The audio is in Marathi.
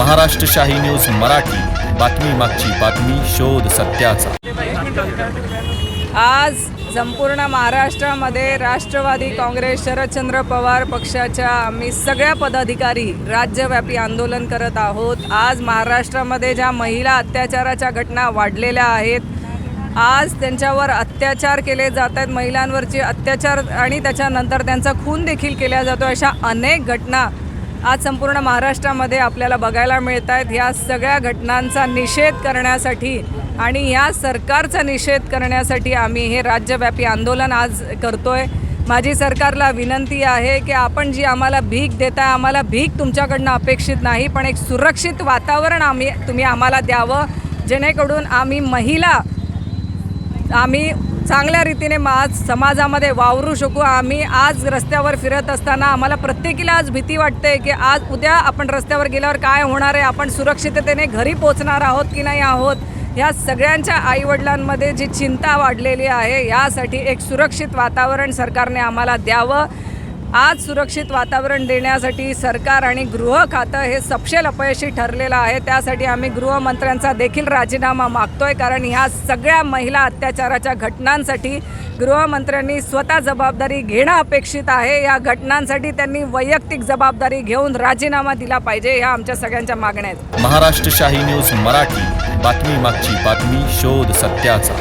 महाराष्ट्र शाही न्यूज मराठी. बातमी मागची बातमी शोध सत्याचा. आज संपूर्ण महाराष्ट्रामध्ये राष्ट्रवादी काँग्रेस शरदचंद्र पवार पक्षाच्या आम्ही सगळ्या पदाधिकारी राज्यव्यापी आंदोलन करत आहोत. आज महाराष्ट्रामध्ये ज्या महिला अत्याचाराच्या घटना वाढलेल्या आहेत आज त्यांच्यावर अत्याचार केले जात आहेत. महिलांवरचे अत्याचार आणि त्याच्यानंतर त्यांचा खून देखील केला जातो. अशा अनेक घटना आज संपूर्ण महाराष्ट्रामध्ये आपल्याला बघायला मिळत आहेत ह्या सगळ्या घटनांचा निषेध करण्यासाठी आणि या सरकारचा निषेध करण्यासाठी आम्ही हे राज्यव्यापी आंदोलन आज करतोय. माझी सरकारला विनंती आहे की आपण जी आम्हाला भीक देताय आम्हाला भीक तुमच्याकडनं अपेक्षित नाही पण एक सुरक्षित वातावरण आम्ही तुम्ही आम्हाला द्यावं. जेणेकरून आम्ही महिला आम्ही चांगल्या रीतीने मा- आज समाजामध्ये वावरू शकू. आम्ही आज रस्त्यावर फिरत असताना आम्हाला प्रत्येकीला आज भीती वाटते की आज उद्या आपण रस्त्यावर गेल्यावर काय होणार आहे? आपण सुरक्षिततेने घरी पोचणार आहोत की नाही आहोत? ह्या सगळ्यांच्या आईवडिलांमध्ये जी चिंता वाढलेली आहे यासाठी एक सुरक्षित वातावरण सरकारने आम्हाला द्यावं. आज सुरक्षित वातावरण देण्यासाठी सरकार आणि गृह खातं हे सपशेल अपयशी ठरलेलं आहे. त्यासाठी आम्ही गृहमंत्र्यांचा देखील राजीनामा मागतोय कारण ह्या सगळ्या महिला अत्याचाराच्या घटनांसाठी गृहमंत्र्यांनी स्वतः जबाबदारी घेणं अपेक्षित आहे. या घटनांसाठी त्यांनी वैयक्तिक जबाबदारी घेऊन राजीनामा दिला पाहिजे ह्या आमच्या सगळ्यांच्या मागण्या आहेत. महाराष्ट्र शाही न्यूज मराठी. बातमी मागची बातमी शोध सत्याचा.